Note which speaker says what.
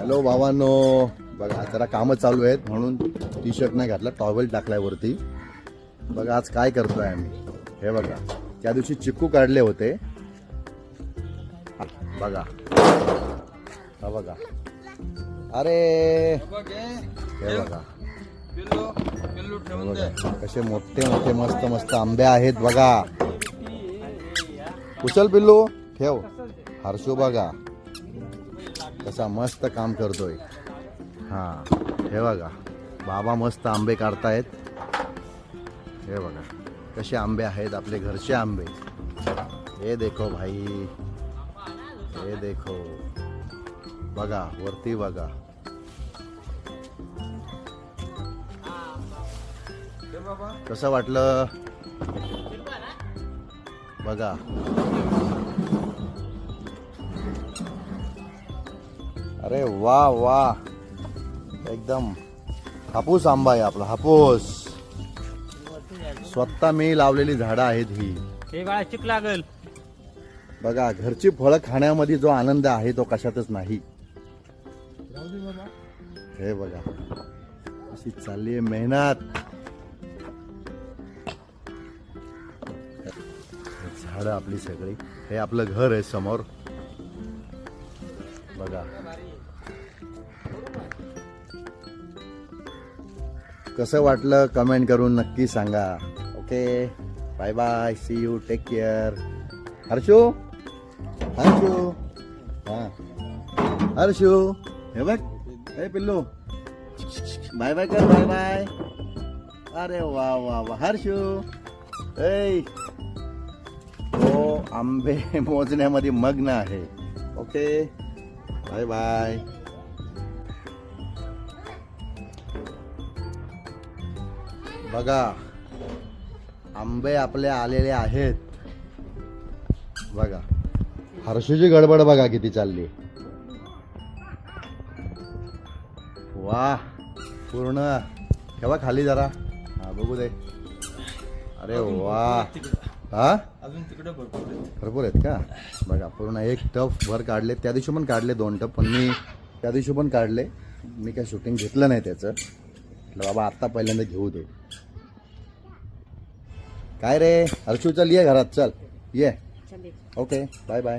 Speaker 1: Hello भावांनो. बघा जरा कामं चालू आहेत म्हणून टी शर्ट नाही घातला टॉवेल टाकलाय वरती. बघा आज काय करतोय आम्ही? हे बघा त्या दिवशी चिक्कू काढले होते. बघा. हा बघा. अरे! हे बघा. बघा कसे मोठे मोठे मस्त मस्त आंबे आहेत बघा. कुशल पिल्लू ठेव. हर्षो बघा. कसा मस्त काम करतोय. हा हे बघा. बाबा मस्त आंबे काढतायत. हे बघा कसे आंबे आहेत आपले घरचे आंबे. हे देखो भाई. हे देखो. बघा वरती बघा. कसं वाटलं? बघा. अरे वा वा. एकदम. हापूस आंबा आहे आपला हापूस. स्वतः मी लावलेली झाडं आहेत ही.
Speaker 2: हे बाळा चिक लागल.
Speaker 1: बघा घरची फळं खाण्यामध्ये जो आनंद आहे तो कशातच नाही. हे बघा. अशी चालली आहे मेहनत. झाड आपली सगळी. हे आपलं घर आहे समोर. बघा. कसं वाटलं कमेंट करून नक्की सांगा. Okay bye bye see you take care Harshu? Harshu? हा. हर्षू? हे बघ. हे पिल्लू. बाय बाय कर बाय बाय अरे वा वा वा. हर्षू? ऐ. तो आंबे मोजण्यामध्ये मग्न आहे. ओके बाय बाय बघा आंबे आपले आलेले आहेत. बघा हर्षूची गडबड बघा किती चालली. वा पूर्ण. ठेवा खाली जरा. हा बघू दे. अरे वा हा?
Speaker 2: अजून तिकडे भरपूर
Speaker 1: आहेत. का? बघा पूर्ण एक टफ भर काढले. त्या दिवशी पण काढले दोन टफ पण मी त्या दिवशी पण काढले. मी काय शूटिंग घेतलं नाही त्याचं. बाबा आत्ता पहिल्यांदा घेऊ दे. काय रे? हर्षू चल ये घरात चल. ये. Okay bye bye